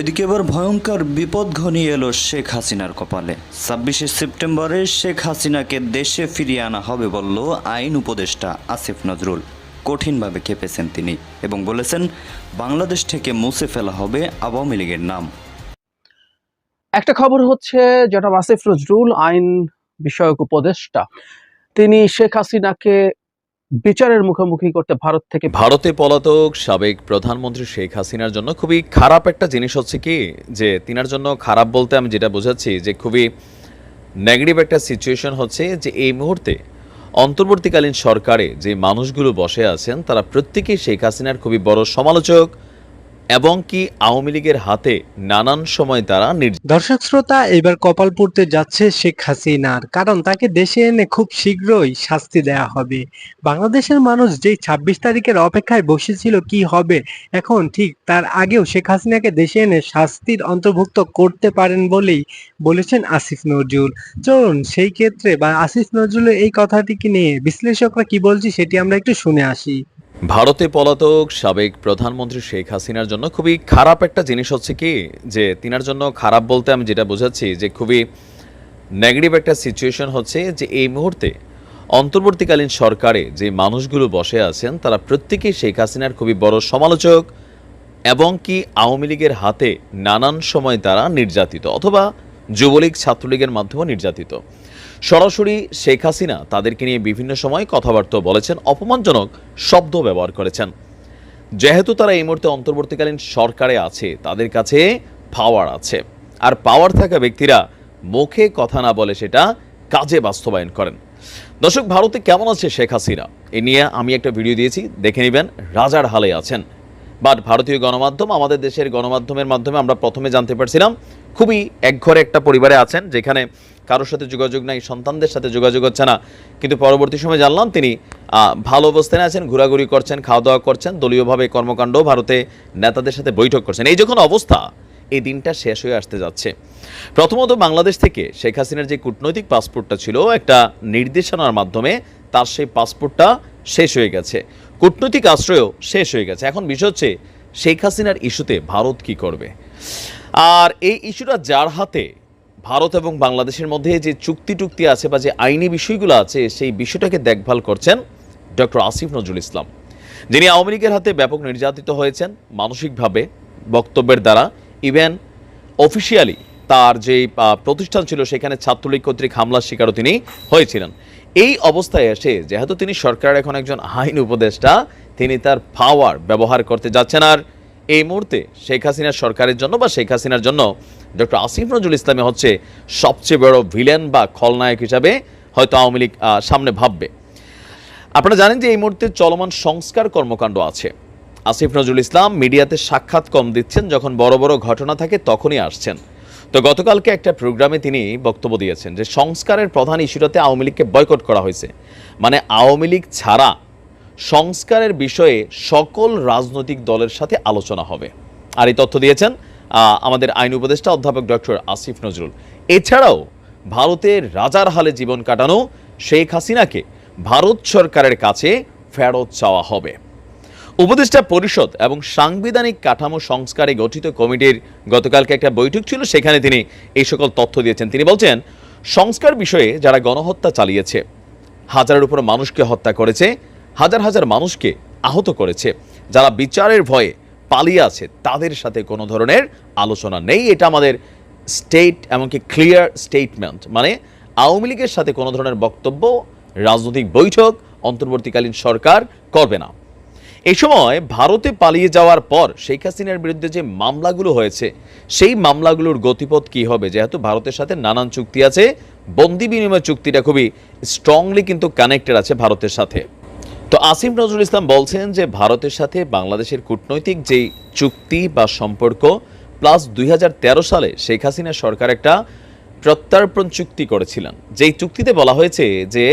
এদিকে এবার ভয়ঙ্কর বিপদ ঘনিয়ে এলো শেখ হাসিনার কপালে। ছাব্বিশে সেপ্টেম্বরে শেখ হাসিনাকে দেশে ফিরিয়ে আনা হবে বলল আইন উপদেষ্টা আসিফ নজরুল। কঠিনভাবে খেপেছেন তিনি এবং বলেছেন, বাংলাদেশ থেকে মুছে ফেলা হবে আওয়ামী লীগের নাম। একটা খবর হচ্ছে যেটা আসিফ নজরুল আইন বিষয়ক উপদেষ্টা। তিনি শেখ হাসিনাকে বিচারের মুখোমুখি করতে ভারত থেকে ভারতে পলাতক সাবেক প্রধানমন্ত্রী শেখ হাসিনার জন্য খুবই খারাপ একটা জিনিস হচ্ছে কি, যে তিনার জন্য খারাপ বলতে আমি যেটা বোঝাচ্ছি, যে খুবই নেগেটিভ একটা সিচুয়েশন হচ্ছে যে এই মুহূর্তে অন্তর্বর্তীকালীন সরকারে যে মানুষগুলো বসে আছেন, তারা প্রত্যেকেই শেখ হাসিনার খুবই বড় সমালোচক এবং কি আওয়ামী লীগের হাতে নানান সময় তারা দর্শক শ্রোতা, এবার কপাল পড়তে যাচ্ছে শেখ হাসিনার, কারণ তাকে দেশে এনে খুব শীঘ্রই শাস্তি দেয়া হবে। বাংলাদেশের মানুষ যেই ছাব্বিশ তারিখের অপেক্ষায় বসেছিল কি হবে, এখন ঠিক তার আগেও শেখ হাসিনাকে দেশে এনে শাস্তির অন্তর্ভুক্ত করতে পারেন বলেই বলেছেন আসিফ নজরুল। চলুন সেই ক্ষেত্রে বা আসিফ নজরুলের এই কথাটিকে নিয়ে বিশ্লেষকরা কি বলছে সেটি আমরা একটু শুনে আসি। ভারতে পলাতক সাবেক প্রধানমন্ত্রী শেখ হাসিনার জন্য খুবই খারাপ একটা জিনিস হচ্ছে কি, যে তিনার জন্য খারাপ বলতে আমি যেটা বোঝাচ্ছি যে খুবই নেগেটিভ একটা সিচুয়েশন হচ্ছে যে এই মুহূর্তে অন্তর্বর্তীকালীন সরকারে যে মানুষগুলো বসে আছেন, তারা প্রত্যেকেই শেখ হাসিনার খুবই বড় সমালোচক এবং কি আওয়ামী লীগের হাতে নানান সময় তারা নির্যাতিত অথবা যুবলীগ, ছাত্রলীগের মাধ্যমে নির্যাতিত। সরাসরি শেখ হাসিনা তাদেরকে নিয়ে বিভিন্ন সময় কথাবার্তা বলেছেন, অপমানজনক শব্দ ব্যবহার করেছেন। যেহেতু তারা এই মুহূর্তে অন্তর্বর্তীকালীন সরকারে আছে, তাদের কাছে পাওয়ার আছে। আর পাওয়ার থাকা ব্যক্তিরা মুখে কথা না বলে সেটা কাজে বাস্তবায়ন করেন। দর্শক, ভারতে কেমন আছে শেখ হাসিনা? এ নিয়ে আমি একটা ভিডিও দিয়েছি, দেখে নেবেন, রাজার হালে আছেন। বাট ভারতীয় গণমাধ্যম, আমাদের দেশের গণমাধ্যমের মাধ্যমে আমরা প্রথমে জানতে পারছিলাম, খুবই একঘরে একটা পরিবারে আছেন, যেখানে কারোর সাথে যোগাযোগ নাই, সন্তানদের সাথে যোগাযোগ হচ্ছে না। কিন্তু পরবর্তী সময় জানলাম তিনি ভালো অবস্থানে আছেন, ঘোরাঘুরি করছেন খাওয়া দাওয়া করছেন, দলীয়ভাবে কর্মকাণ্ড ভারতে নেতাদের সাথে বৈঠক করছেন। এই যখন অবস্থা, এই দিনটা শেষ হয়ে আসতে যাচ্ছে। প্রথমত বাংলাদেশ থেকে শেখ হাসিনার যে কূটনৈতিক পাসপোর্টটা ছিল, একটা নির্দেশনার মাধ্যমে তার সেই পাসপোর্টটা শেষ হয়ে গেছে। কূটনৈতিক আশ্রয়ও শেষ হয়ে গেছে। এখন বিষয় হচ্ছে, শেখ হাসিনার ইস্যুতে ভারত কি করবে? আর এই ইস্যুটা যার হাতে ভারত এবং বাংলাদেশের মধ্যে যে চুক্তি টুক্তি আছে বা যে আইনি বিষয়গুলো আছে, সেই বিষয়টাকে দেখভাল করছেন ডক্টর আসিফ নজরুল ইসলাম। যিনি আওয়ামী লীগের হাতে ব্যাপক নির্যাতিত হয়েছেন মানসিকভাবে বক্তব্যের দ্বারা। ইভেন অফিসিয়ালি তার যে প্রতিষ্ঠান ছিল, সেখানে ছাত্রলীগ কর্তৃক হামলার শিকারও তিনি হয়েছিলেন। এই অবস্থায় এসে যেহেতু তিনি সরকারের এখন একজন আইন উপদেষ্টা, তিনি তার পাওয়ার ব্যবহার করতে যাচ্ছেন। আর এই মুহূর্তে শেখ হাসিনার সরকারের জন্য বা শেখ হাসিনার জন্য ডক্টর আসিফ নজরুল ইসলামী হচ্ছে সবচেয়ে বড় ভিলেন বা খলনায়ক হিসাবে হয়তো আওয়ামী লীগ সামনে ভাববে। আপনারা জানেন যে এই মুহূর্তে চলমান সংস্কার কর্মকাণ্ড আছে। আসিফ নজরুল ইসলাম মিডিয়াতে সাক্ষাৎ কম দিচ্ছেন, যখন বড় বড় ঘটনা থাকে তখনই আসছেন। তো গতকালকে একটা প্রোগ্রামে তিনি বক্তব্য দিয়েছেন যে সংস্কারের প্রধান ইস্যুটাতে আওয়ামী লীগকে বয়কট করা হয়েছে। মানে আওয়ামী লীগ ছাড়া সংস্কারের বিষয়ে সকল রাজনৈতিক দলের সাথে আলোচনা হবে। আর এই তথ্য দিয়েছেন আমাদের আইন উপদেষ্টা অধ্যাপক ডক্টর আসিফ নজরুল। এছাড়াও ভারতের রাজার হালে জীবন কাটানো শেখ হাসিনাকে ভারত সরকারের কাছে ফেরত চাওয়া হবে। উপদেষ্টা পরিষদ এবং সাংবিধানিক কাঠামো সংস্কারে গঠিত কমিটির গতকালকে একটা বৈঠক ছিল, সেখানে তিনি এই সকল তথ্য দিয়েছেন। তিনি বলছেন, সংস্কার বিষয়ে যারা গণহত্যা চালিয়েছে, হাজারের উপর মানুষকে হত্যা করেছে, হাজার হাজার মানুষকে আহত করেছে, যারা বিচারের ভয়ে পালিয়ে আছে, তাদের সাথে কোনো ধরনের আলোচনা নেই। এটা আমাদের স্টেট এমনকি ক্লিয়ার স্টেটমেন্ট মানে আওয়ামী লীগের সাথে কোনো ধরনের বক্তব্য, রাজনৈতিক বৈঠক অন্তর্বর্তীকালীন সরকার করবে না। এই সময় ভারতে পালিয়ে যাওয়ার পর শেখ হাসিনার বিরুদ্ধে যে মামলাগুলো হয়েছে, সেই মামলাগুলোর গতিপথ কি হবে? যেহেতু ভারতের সাথে নানান চুক্তি আছে, বন্দি বিনিময় চুক্তিটা খুবই স্ট্রংলি কিন্তু কানেক্টেড আছে ভারতের সাথে। তো আসিফ নজরুল ইসলাম বলছেন যে ভারতের সাথে বাংলাদেশের কূটনৈতিক যেই চুক্তি বা সম্পর্ক, প্লাস দুই হাজার তেরো সালে শেখ হাসিনা সরকার একটা প্রত্যর্পণ চুক্তি করেছিলেন। যেই চুক্তিতে বলা হয়েছে যে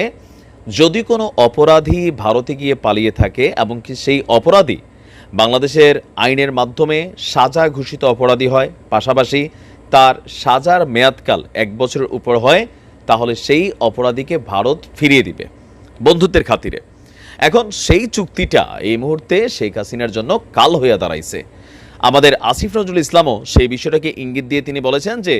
যদি কোনো অপরাধী ভারতে গিয়ে পালিয়ে থাকে এবং কি সেই অপরাধী বাংলাদেশের আইনের মাধ্যমে সাজা ঘোষিত অপরাধী হয়, পাশাপাশি তার সাজার মেয়াদকাল এক বছরের উপর হয়, তাহলে সেই অপরাধীকে ভারত ফিরিয়ে দিবে। বন্ধুত্বের খাতিরে। এখন সেই চুক্তিটা এই মুহূর্তে শেখ হাসিনার জন্য কাল হইয়া দাঁড়াইছে। আমাদের আসিফ নজরুল ইসলামও সেই বিষয়টাকে ইঙ্গিত দিয়ে তিনি বলেছেন যে,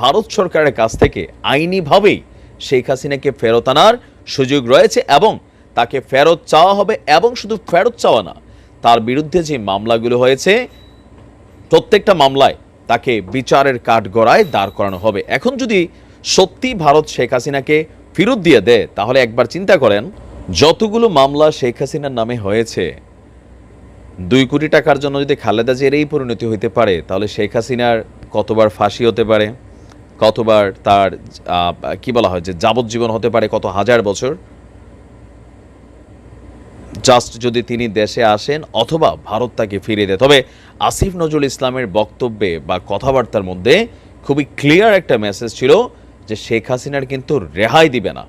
ভারত সরকারের কাছ থেকে আইনিভাবেই শেখ হাসিনাকে ফেরত আনার সুযোগ রয়েছে এবং তাকে ফেরত চাওয়া হবে এবং শুধু ফেরত চাওয়া না, তার বিরুদ্ধে যে মামলাগুলো হয়েছে, প্রত্যেকটা মামলায় তাকে বিচারের কাঠগড়ায় দাঁড় করানো হবে। এখন যদি সত্যি ভারত শেখ হাসিনাকে ফেরত দিয়ে দেয়, তাহলে একবার চিন্তা করেন যতগুলো মামলা শেখ হাসিনার নামে হয়েছে, দুই কোটি টাকার জন্য যদি খালেদা জিয়ার এই পরিণতি হইতে পারে, তাহলে শেখ হাসিনার কতবার ফাঁসি হতে পারে, কতবার তার কি বলা হয় যে যাবজ্জীবন হতে পারে, কত হাজার বছর? জাস্ট যদি তিনি দেশে আসেন অথবা ভারত তাকে ফিরিয়ে দেয়। তবে আসিফ নজরুল ইসলামের বক্তব্যে বা কথাবার্তার মধ্যে খুবই ক্লিয়ার একটা মেসেজ ছিল যে শেখ হাসিনার কিন্তু রেহাই দিবে না।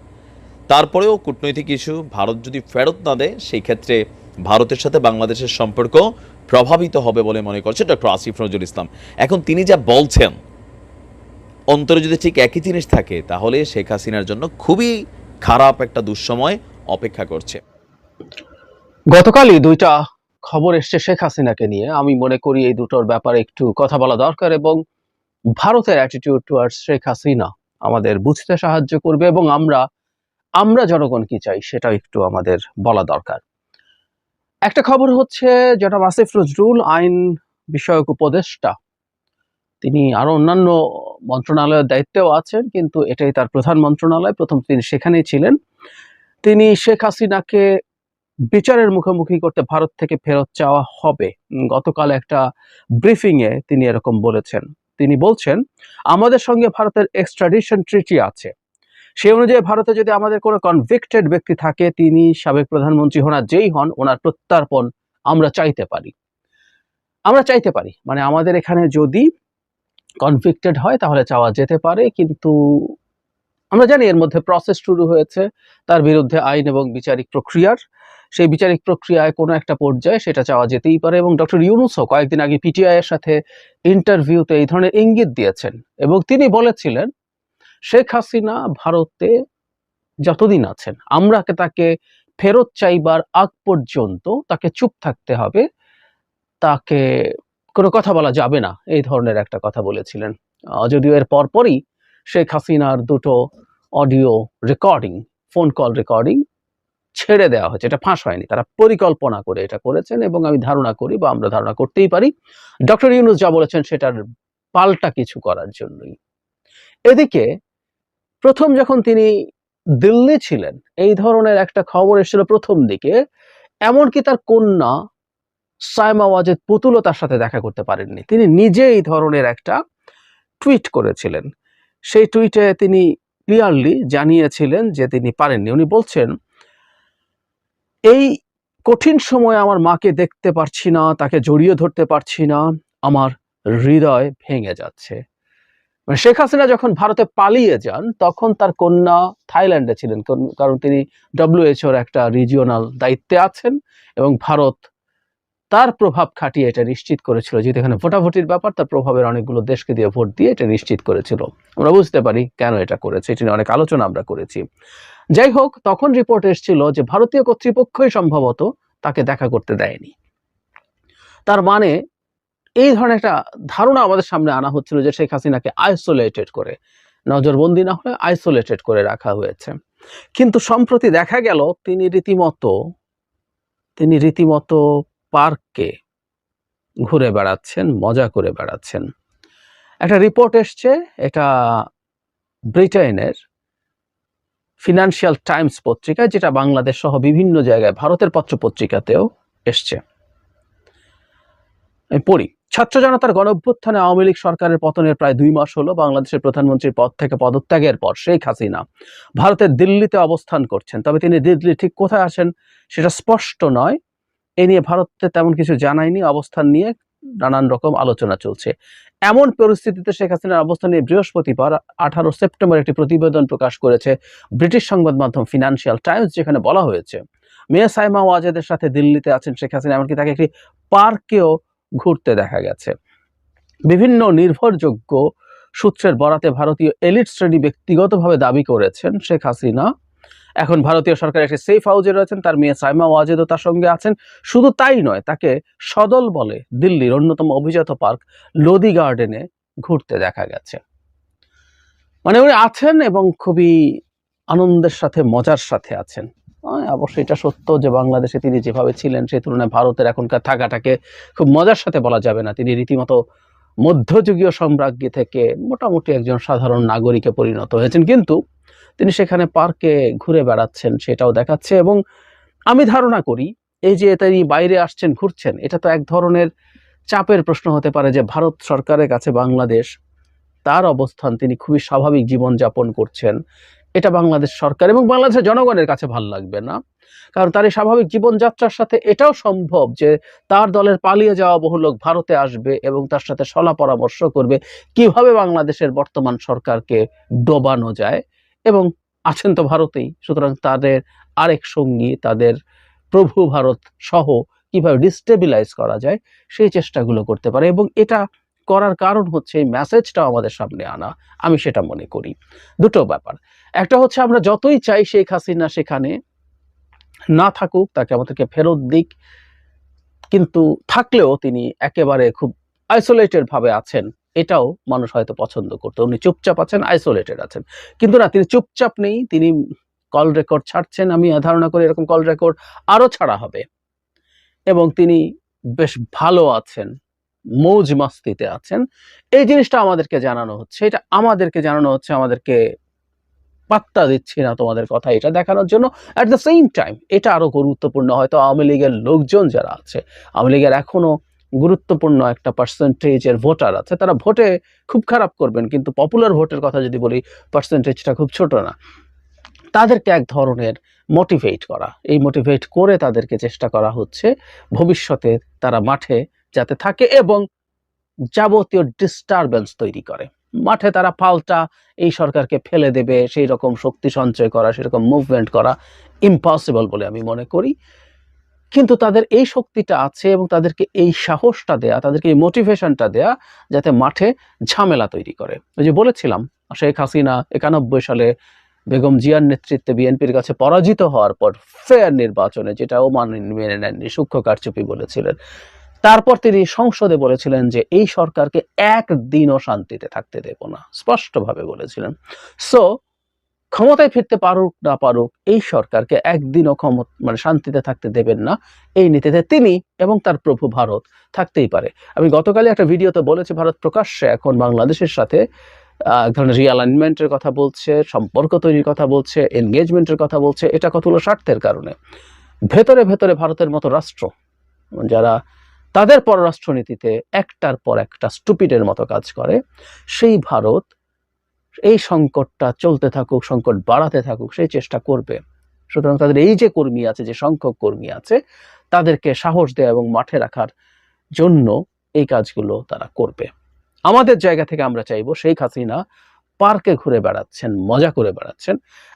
তারপরেও কূটনৈতিক ইস্যু ভারত যদি ফেরত না দেয়, সেই ক্ষেত্রে ভারতের সাথে বাংলাদেশের সম্পর্ক প্রভাবিত হবে বলে মনে করছে ডক্টর আসিফ নজরুল ইসলাম। এখন তিনি যা বলছেন, অন্তরে যদি ঠিক একই জিনিস থাকে, তাহলে শেখ হাসিনার জন্য খুবই খারাপ একটা দুঃসময় অপেক্ষা করছে। গতকালই দুইটা খবর এসছে শেখ হাসিনাকে নিয়ে। আমি মনে করি এই দুটোর ব্যাপারে একটু কথা বলা দরকার এবং ভারতের অ্যাটিটিউড টুয়ার্ডস শেখ হাসিনা আমাদের বুঝতে সাহায্য করবে এবং আমরা আমরা জনগণ কি চাই সেটাও একটু আমাদের বলা দরকার। একটা খবর হচ্ছে যেটা আসিফ নজরুল আইন বিষয়ক উপদেষ্টা। তিনি আরও অন্যান্য মন্ত্রণালয়ের দায়িত্বেও আছেন, কিন্তু এটাই তার প্রধান মন্ত্রণালয়। প্রথম তিনি সেখানেই ছিলেন। তিনি শেখ হাসিনাকে বিচারের মুখোমুখি করতে ভারত থেকে ফেরত চাওয়া হবে। গতকাল একটা ব্রিফিং এ তিনি এরকম বলেছেন। তিনি বলছেন, আমাদের সঙ্গে ভারতের এক্সট্রাডিশন ট্রিটি আছে। সেই অনুযায়ী ভারতে যদি আমাদের কোনো কনভিক্টেড ব্যক্তি থাকে, তিনি সাবেক প্রধানমন্ত্রী হন আর যেই হন, ওনার প্রত্যার্পণ আমরা চাইতে পারি। আমরা চাইতে পারি। মানে আমাদের এখানে যদি কনভিক্টেড হয়, তাহলে চাওয়া যেতে পারে, কিন্তু আমরা জানি এর মধ্যে প্রসেস শুরু হয়েছে, তার বিরুদ্ধে আইন এবং বিচারিক প্রক্রিয়ার। সেই বিচারিক প্রক্রিয়ায় কোনো একটা পর্যায়ে সেটা চাওয়া যেতেই পারে এবং ডক্টর ইউনুসও কয়েকদিন আগে পিটিআই এর সাথে ইন্টারভিউতে এই ধরনের ইঙ্গিত দিয়েছেন এবং তিনি বলেছিলেন শেখ হাসিনা ভারতে যতদিন আছেন আমরা তাকে ফেরত চাইবার আগ পর্যন্ত তাকে চুপ থাকতে হবে। তাকে কোনো কথা বলা যাবে না, এই ধরনের একটা কথা বলেছিলেন। যদিও এর পরপরই শেখ হাসিনার দুটো audio recording, phone call recording ছেড়ে দেওয়া হয়েছে। এটা ফাঁস হয়নি, তারা পরিকল্পনা করে এটা করেছেন এবং আমি ধারণা করি বা আমরা ধারণা করতেই পারি, ডক্টর ইউনুস যা বলেছেন সেটার পাল্টা কিছু করার জন্যই। এদিকে প্রথম যখন তিনি দিল্লি ছিলেন, এই ধরনের একটা খবর এসেছিল প্রথম দিকে, এমনকি তার কন্যা সায়মা ওয়াজেদ পুতুলও তার সাথে দেখা করতে পারেননি। তিনি নিজে এই ধরনের একটা টুইট করেছিলেন। সেই টুইটে তিনি ক্লিয়ারলি জানিয়েছিলেন যে তিনি পারেননি। উনি বলছেন, এই কঠিন সময়ে আমার মাকে দেখতে পারছি না, তাকে জড়িয়ে ধরতে পারছি না, আমার হৃদয় ভেঙে যাচ্ছে। শেখ হাসিনা যখন ভারতে পালিয়ে যান, তখন তার কন্যা থাইল্যান্ডে ছিলেন, কারণ- তিনি ডব্লিউএইচওর একটা রিজিওনাল দায়িত্বে আছেন এবং ভারত তার প্রভাব খাটিয়ে এটা নিশ্চিত করেছিল। যেহেতু এখানে ভোটাভুটির ব্যাপার, তার প্রভাবের অনেকগুলো দেশকে দিয়ে ভোট দিয়ে এটা নিশ্চিত করেছিল। আমরা বুঝতে পারি কেন এটা করেছে, এটি নিয়ে অনেক আলোচনা আমরা করেছি। যাই হোক, তখন রিপোর্ট এসেছিল যে ভারতীয় কর্তৃপক্ষই সম্ভবত তাকে দেখা করতে দেয়নি। তার মানে এই ধরনের একটা ধারণা আমাদের সামনে আনা হচ্ছিল যে শেখ হাসিনাকে আইসোলেটেড করে, নজরবন্দি না হলে আইসোলেটেড করে রাখা হয়েছে। কিন্তু সম্প্রতি দেখা গেল তিনি রীতিমতো তিনি রীতিমতো পার্কে ঘুরে বেড়াচ্ছেন, মজা করে বেড়াচ্ছেন। একটা রিপোর্ট এসছে, এটা ব্রিটেনের ফিনান্সিয়াল টাইমস পত্রিকা, যেটা বাংলাদেশ সহ বিভিন্ন জায়গায়, ভারতের পত্র পত্রিকাতেও এসছে। আমি পড়ি। ছাত্র জনতার গণ অভ্যুত্থানে আওয়ামী লীগ সরকারের পতনের প্রায় দুই মাস হলো বাংলাদেশের প্রধানমন্ত্রীর পদ থেকে পদত্যাগের পর শেখ হাসিনা ভারতের দিল্লিতে অবস্থান করছেন। তবে তিনি দিল্লি ঠিক কোথায় আসেন সেটা স্পষ্ট নয়। এ নিয়ে ভারতে তেমন কিছু জানায়নি। অবস্থান নিয়ে নানান রকম আলোচনা চলছে। এমন পরিস্থিতিতে শেখ হাসিনার অবস্থান নিয়ে বৃহস্পতিবার আঠারো সেপ্টেম্বর একটি প্রতিবেদন প্রকাশ করেছে ব্রিটিশ সংবাদ মাধ্যম ফিনান্সিয়াল টাইমস, যেখানে বলা হয়েছে, মেয়ে সাইমা ওয়াজেদের সাথে দিল্লিতে আছেন শেখ হাসিনা, এমনকি তাকে একটি পার্কেও ঘুরতে দেখা গেছে। বিভিন্ন নির্ভরযোগ্য সূত্রের বরাতে ভারতীয় এলিট শ্রেণি ব্যক্তিগতভাবে দাবি করেছেন শেখ হাসিনা। এখন ভারতীয় সরকার একটি সেফ হাউজে রয়েছেন, তার মেয়ে সাইমা ওয়াজেদও তার সঙ্গে আছেন। শুধু তাই নয়, তাকে সদল বলে দিল্লির অন্যতম অভিজাত পার্ক লোদি গার্ডেনে ঘুরতে দেখা গেছে। মানে উনি আছেন এবং খুবই আনন্দের সাথে, মজার সাথে আছেন। অবশ্যই এটা সত্য যে বাংলাদেশে তিনি যেভাবে ছিলেন সেই তুলনায় ভারতের এখনকার থাকাটাকে খুব মজার সাথে বলা যাবে না। তিনি রীতিমতো মধ্যযুগীয় সম্রাজ্ঞী থেকে মোটামুটি একজন সাধারণ নাগরিকে পরিণত হয়েছেন। কিন্তু তিনি সেখানে পার্কে ঘুরে বেড়াচ্ছেন, সেটাও দেখাচ্ছে এবং আমি ধারণা করি এই যে তিনি বাইরে আসছেন, ঘুরছেন, এটা তো এক ধরনের চাপের প্রশ্ন হতে পারে যে ভারত সরকারের কাছে বাংলাদেশ, তার অবস্থান তিনি খুবই স্বাভাবিক জীবনযাপন করছেন। এটা বাংলাদেশ সরকার এবং বাংলাদেশের জনগণের কাছে ভালো লাগবে না। কারণ তার এই স্বাভাবিক জীবনযাত্রার সাথে এটাও সম্ভব যে তার দলের পালিয়ে যাওয়া বহু লোক ভারতে আসবে এবং তার সাথে সলা পরামর্শ করবে কীভাবে বাংলাদেশের বর্তমান সরকারকে ডোবানো যায় এবং আছেন তো ভারতেই, সুতরাং তাদের আরেক সঙ্গী, তাদের প্রভু ভারত সহ কীভাবে ডিস্টেবিলাইজ করা যায় সেই চেষ্টাগুলো করতে পারে এবং এটা করার কারণ হচ্ছে এই মেসেজটা আমাদের সামনে আনা। আমি সেটা মনে করি। দুটো ব্যাপার। একটা হচ্ছে আমরা যতই চাই শেখ হাসিনা সেখানে না থাকুক, তাকে আমাদেরকে ফেরত দিক। কিন্তু থাকলেও তিনি একেবারে খুব আইসোলেটেড ভাবে আছেন। এটাও মানুষ হয়তো পছন্দ করতো। উনি চুপচাপ আছেন আইসোলেটেড আছেন। কিন্তু না, তিনি চুপচাপ নেই। তিনি কল রেকর্ড ছাড়ছেন। আমি ধারণা করি এরকম কল রেকর্ড আরও ছাড়া হবে। এবং তিনি বেশ ভালো আছেন। মৌজ মাস্তিতে আছেন। এই জিনিসটা আমাদেরকে জানানো হচ্ছে। এটা আমাদেরকে জানানো হচ্ছে, আমাদেরকে পাত্তা দিচ্ছি না তোমাদের কথা এটা দেখানোর জন্য। অ্যাট দ্য সেম টাইম এটা আরও গুরুত্বপূর্ণ, হয়তো আওয়ামী লীগের লোকজন যারা আছে, আওয়ামী লীগের এখনও গুরুত্বপূর্ণ একটা পার্সেন্টেজের ভোটার আছে, তারা ভোটে খুব খারাপ করবেন, কিন্তু পপুলার ভোটের কথা যদি বলি পার্সেন্টেজটা খুব ছোট না। তাদেরকে এক ধরনের মোটিভেট করা। এই মোটিভেট করে তাদেরকে চেষ্টা করা হচ্ছে। ভবিষ্যতে তারা মাঠে যাতে থাকে এবং যাবতীয় ডিস্টারবেন্স তৈরি করে। মাঠে তারা পাল্টা এই সরকারকে ফেলে দেবে, সেই রকম শক্তি সঞ্চয় করা সেরকম মুভমেন্ট করা ইম্পসিবল বলে আমি মনে করি। কিন্তু তাদের এই শক্তিটা আছে এবং তাদেরকে এই সাহসটা দেয়া, তাদেরকে এই মোটিভেশনটা দেয়া যাতে মাঠে ঝামেলা তৈরি করে। ওই যে বলেছিলাম, শেখ হাসিনা একানব্বই সালে বেগম জিয়ার নেতৃত্বে বিএনপির কাছে পরাজিত হওয়ার পর ফেয়ার নির্বাচনে যেটা ও মানে মেনে নেননি, সূক্ষ্ম কারচুপি বলেছিলেন। তারপর তিনি সংসদে বলেছিলেন যে এই সরকারকে একদিনও শান্তিতে থাকতে দেব না। স্পষ্টভাবে বলেছিলেন। সো ক্ষমতায় ফিরতে পারুক না পারুক, এই সরকারকে একদিনও ক্ষমতা মানে শান্তিতে থাকতে দেবেন না। এই নীতিতে তিনি এবং তার প্রভু ভারত থাকতেই পারে। আমি গতকালই একটা ভিডিওতে বলেছি, ভারত প্রকাশ্যে এখন বাংলাদেশের সাথে এক ধরনের রিঅ্যালাইনমেন্টের কথা বলছে, সম্পর্ক তৈরির কথা বলছে এনগেজমেন্টের কথা বলছে, এটা কতগুলো স্বার্থের কারণে? ভেতরে ভেতরে ভারতের মতো রাষ্ট্র, যারা তাদের পররাষ্ট্রনীতিতে একটার পর একটা স্টুপিডের মতো কাজ করে। সেই ভারত এই সংকটটা চলতে থাকুক, সংকট বাড়াতে থাকুক, সেই চেষ্টা করবে। সুতরাং তাদের এই যে কর্মী আছে, যে সংখ্যক কর্মী আছে, তাদেরকে সাহস দেওয়া এবং মাঠে রাখার জন্য এই কাজগুলো তারা করবে। আমাদের জায়গা থেকে আমরা চাইব শেখ হাসিনা পার্কে ঘুরে বেড়াচ্ছেন, মজা করে বেড়াচ্ছেন।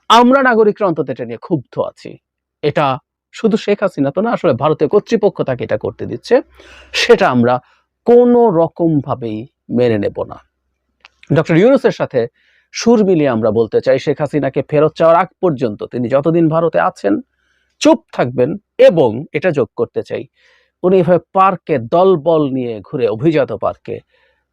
আমরা নাগরিকরা অন্তত এটা নিয়ে ক্ষুব্ধ আছি। এটা শুধু শেখ হাসিনা তো না, আসলে ভারতীয় কর্তৃপক্ষ তাকে এটা করতে দিচ্ছে। সেটা আমরা কোনো রকম ভাবেই মেনে নেব না। ডক্টর ইউনুসের সাথে সুর মিলিয়ে আমরা বলতে চাই, শেখ হাসিনাকে ফেরত চাওয়ার আগ পর্যন্ত তিনি যতদিন ভারতে আছেন, চুপ থাকবেন এবং এটা যোগ করতে চাই। উনি এভাবে পার্কে দলবল নিয়ে ঘুরে অভিজাত পার্কে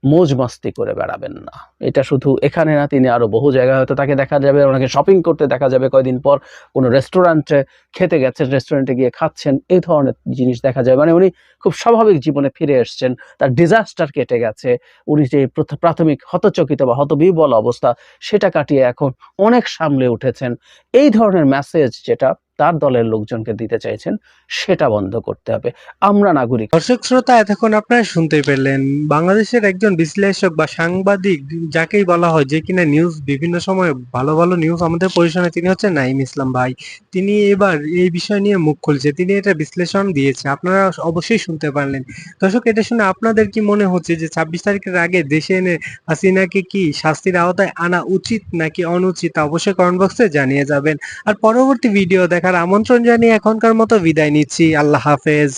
মোজ মাস্তি করে বেড়াবেন না। এটা শুধু এখানে না, তিনি আরও বহু জায়গায় হয়তো তাকে দেখা যাবে, ওনাকে শপিং করতে দেখা যাবে কয়দিন পর। কোনো রেস্টুরেন্টে খেতে গেছেন রেস্টুরেন্টে গিয়ে খাচ্ছেন, এই ধরনের জিনিস দেখা যায়। মানে উনি খুব স্বাভাবিক জীবনে ফিরে এসেছেন, তার ডিজাস্টার কেটে গেছে। উনি যে প্রথ- প্রাথমিক হতচকিত বা হতবিবল অবস্থা, সেটা কাটিয়ে এখন অনেক সামলে উঠেছেন। এই ধরনের মেসেজ যেটা তার দলের লোকজনকে দিতে চাইছেন, সেটা বন্ধ করতে হবে। আমরা নাগরিক দর্শক শ্রোতা, এতক্ষণ আপনারা শুনতে পেলেন, বাংলাদেশের একজন বিশ্লেষক বা সাংবাদিক, যাকেই বলা হয় যে কিনা নিউজ বিভিন্ন সময় ভালো ভালো নিউজ আমাদের পরিশোনায় তিনি হচ্ছে নাইম ইসলাম ভাই। তিনি এবার এই বিষয় নিয়ে মুখ খুলছে, তিনি এটা বিশ্লেষণ দিয়েছে, আপনারা অবশ্যই শুনতে পারলেন। দর্শক, এটা শুনে আপনাদের কি মনে হচ্ছে যে ছাব্বিশ তারিখের আগে দেশে এনে হাসিনাকে কি শাস্তির আওতায় আনা উচিত নাকি অনুচিত? অবশ্যই কমেন্ট বক্সে জানিয়ে যাবেন। আর পরবর্তী ভিডিও দেখার আমন্ত্রণ জানিয়ে এখনকার মতো বিদায় নিচ্ছি। আল্লাহ হাফেজ।